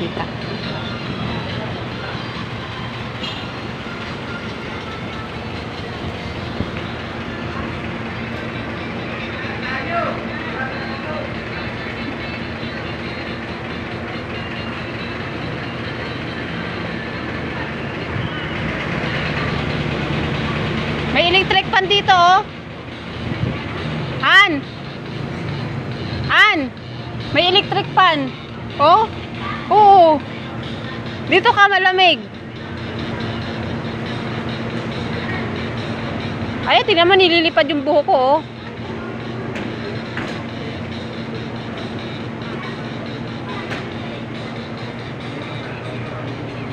Hindi kita. May electric pan dito, oh. Han! Han! May electric pan. Oh? Oo. Dito ka malamig. Ay, tingnan mo, nililipad yung buho ko, oh.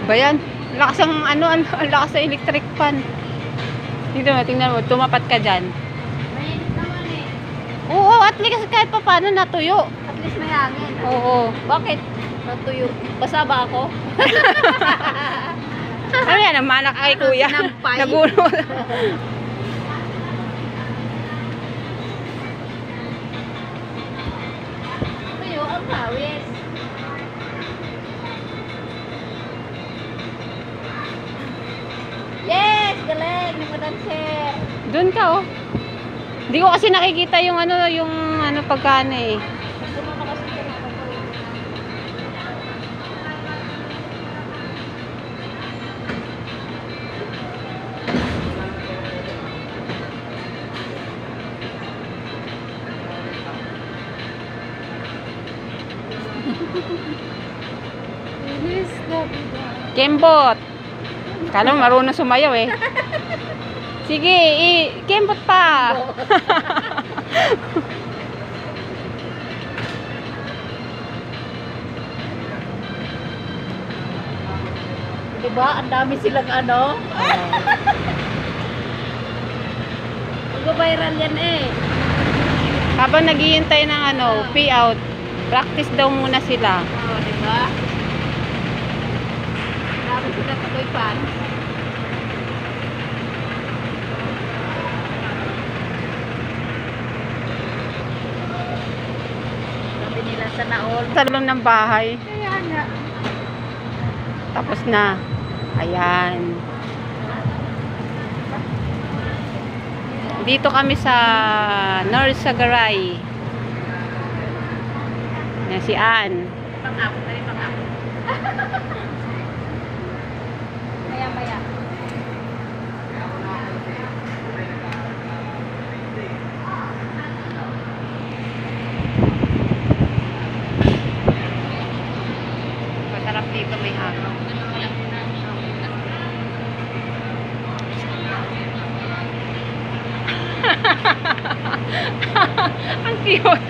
Ba yan? Lakas ang ano, ang lakas sa electric pan. Dito mo, tingnan mo, tumapat ka dyan. Eh. Oo, at least kahit pa paano natuyo. At least may hangin. Oo. Bakit? Natuyo. Basa ba ako? Ano yan, ang manak ay kuya. Sinampay. Nagulo. Tuyo ang pawis. Yes! Galing! Sir. Doon ka, oh. Hindi ko kasi nakikita yung ano, yung ano pagkano eh. Bilis na Kembot. Kala mo marunong sumayaw eh. Sige, i kembot pa. Diba? Ang dami silang ano. Mag-viral yan eh. Habang naghihintay ng ano, pay out, practice daw muna sila. Oo, oh, diba? Dami sila tuloy pan. Sabi nila sa naol. Sa loob ng bahay. Kaya nga. Tapos na. Ayan. Dito kami sa North Sagaray. Na si Ann. Pang-apot na rin pang-apot. Maya-maya. Masarap dito may hangin. Ang cute.